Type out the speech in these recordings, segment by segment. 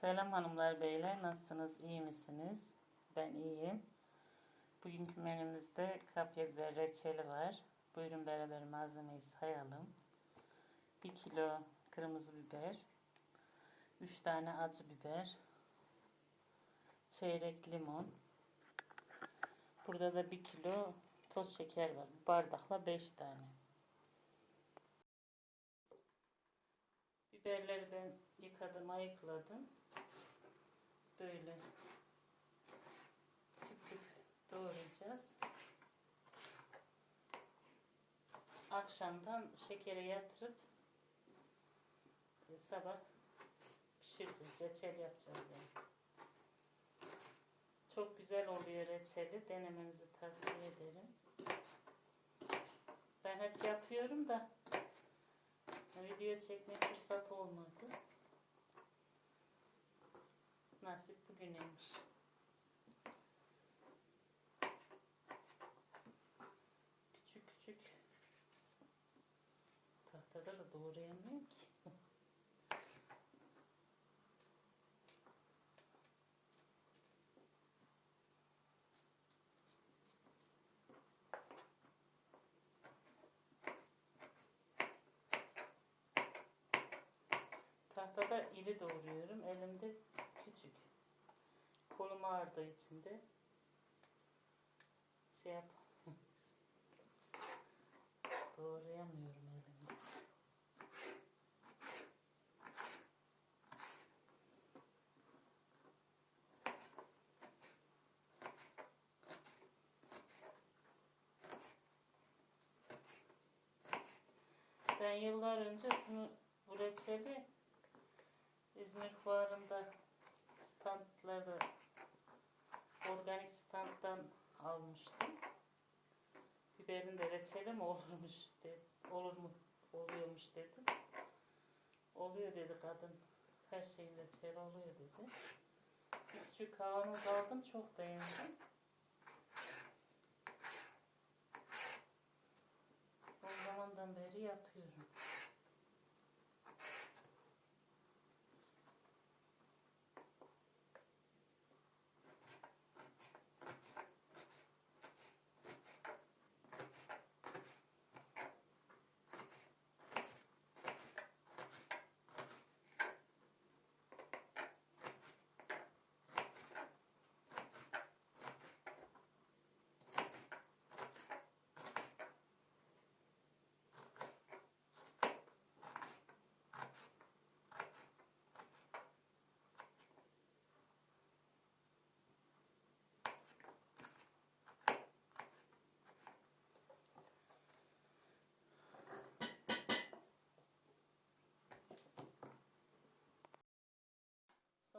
Selam hanımlar beyler nasılsınız iyi misiniz? Ben iyiyim. Bugünkü menümüzde kapya biber reçeli var. Buyurun beraber malzemeyi sayalım. 1 kilo kırmızı biber, 3 tane acı biber, çeyrek limon. Burada da 1 kilo toz şeker var. Bardakla 5 tane. Biberleri ben yıkadım, ayıkladım. Böyle küp küp doğrayacağız. Akşamdan şekere yatırıp e, sabah pişireceğiz. Reçel yapacağız yani. Çok güzel oluyor reçeli. Denemenizi tavsiye ederim. Ben hep yapıyorum da video çekme fırsatı olmadı. Nasip bugüneymiş. Küçük küçük tahtada da doğrayamıyorum ki. Tahtada iri doğruyorum. Elimde küçük. Kolum ağrıdığı için şey yap. Doğrayamıyorum elimde. Ben yıllar önce bunu bu reçeli İzmir fuarında standlarda organik standdan almıştım. Biberin de reçeli mi olurmuş dedi. Olur mu? Oluyormuş dedim. Oluyor dedi kadın. Her şeyin reçeli oluyor dedi. Küçük kavanoz aldım. Çok beğendim. O zamandan beri yapıyorum.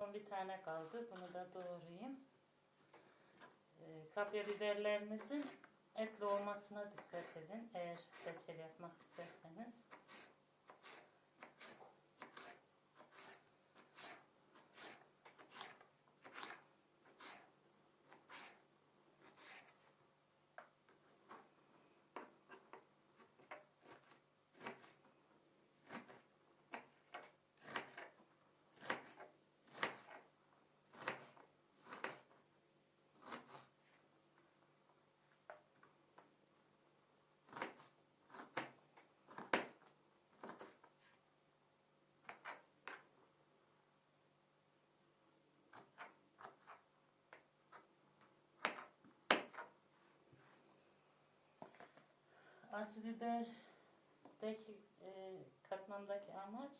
Son bir tane kaldı. Bunu da doğrayayım. Ee, kapya biberlerinizin etli olmasına dikkat edin. Eğer reçel yapmak isterseniz. Acı biberdeki e, katmandaki amaç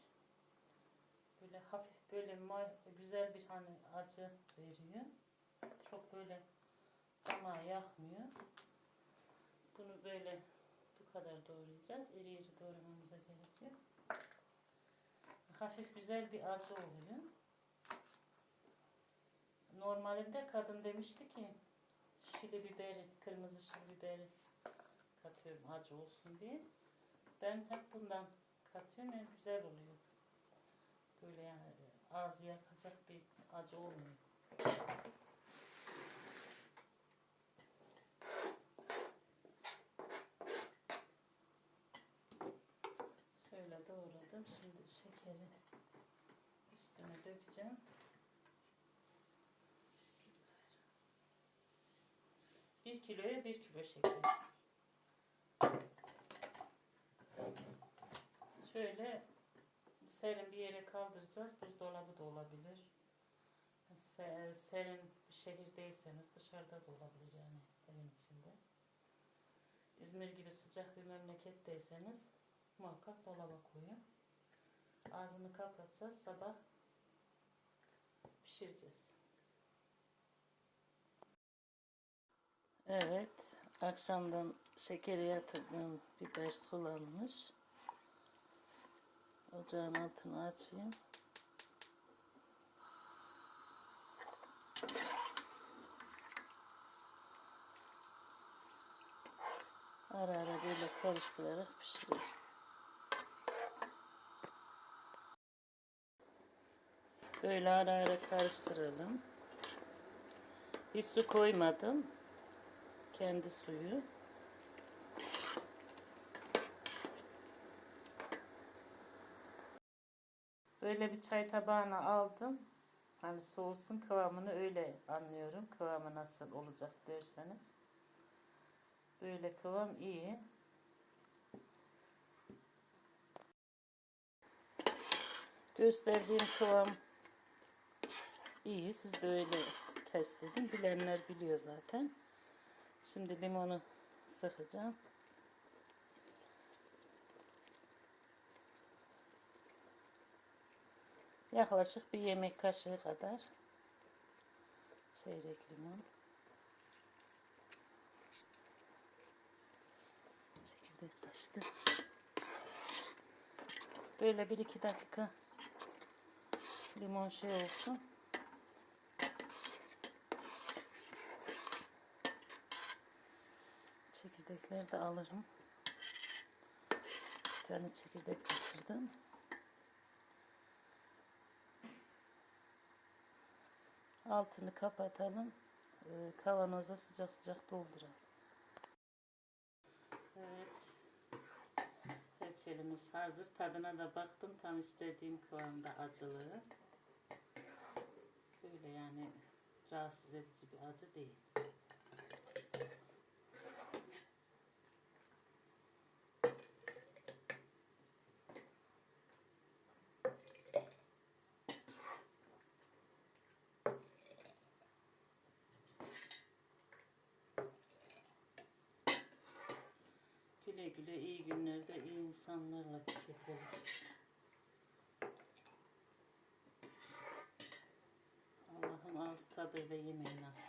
böyle hafif böyle ma- güzel bir hani acı veriyor. Çok böyle damağı yakmıyor. Bunu böyle bu kadar doğrayacağız. İri iri doğramamıza gerek yok. Hafif güzel bir acı oluyor. Normalinde kadın demişti ki şili biberi, kırmızı şili biberi katıyorum acı olsun diye. Ben hep bundan katıyorum yani güzel oluyor. Böyle yani ağzı yakacak bir acı olmuyor. Şöyle doğradım. Şimdi şekeri üstüne dökeceğim. Bir kiloya bir kilo şeker. Şöyle serin bir yere kaldıracağız. Buzdolabı da olabilir. Se- serin bir şehirdeyseniz dışarıda da olabilir yani evin içinde. İzmir gibi sıcak bir memleketteyseniz muhakkak dolaba koyun. Ağzını kapatacağız. Sabah pişireceğiz. Evet. Akşamdan şekeri yatırdığım biber sulanmış. Ocağın altını açayım. Ara ara böyle karıştırarak pişiriyorum. Böyle ara ara karıştıralım. Bir su koymadım. Kendi suyu. Böyle bir çay tabağına aldım. Hani soğusun kıvamını öyle anlıyorum. Kıvamı nasıl olacak derseniz. Böyle kıvam iyi. Gösterdiğim kıvam iyi. Siz de öyle test edin. Bilenler biliyor zaten. Şimdi limonu sıkacağım. Yaklaşık bir yemek kaşığı kadar çeyrek limon. Çekirdek taştı. Böyle bir iki dakika limon şey olsun. Çekirdekleri de alırım. Bir tane çekirdek kaçırdım. Altını kapatalım. Ee, kavanoza sıcak sıcak dolduralım. Evet. Reçelimiz hazır. Tadına da baktım. Tam istediğim kıvamda acılığı. Böyle yani rahatsız edici bir acı değil. Güle iyi günlerde iyi insanlarla tüketelim. Allah'ım ağız tadıyla yemeği nasip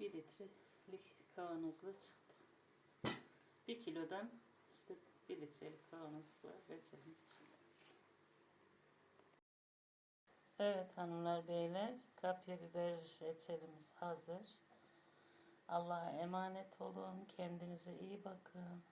1 litrelik kavanozla çıktı. 1 kilodan işte 1 litrelik kavanozla reçelimiz çıktı. Evet hanımlar beyler kapya biber reçelimiz hazır. Allah'a emanet olun. Kendinize iyi bakın.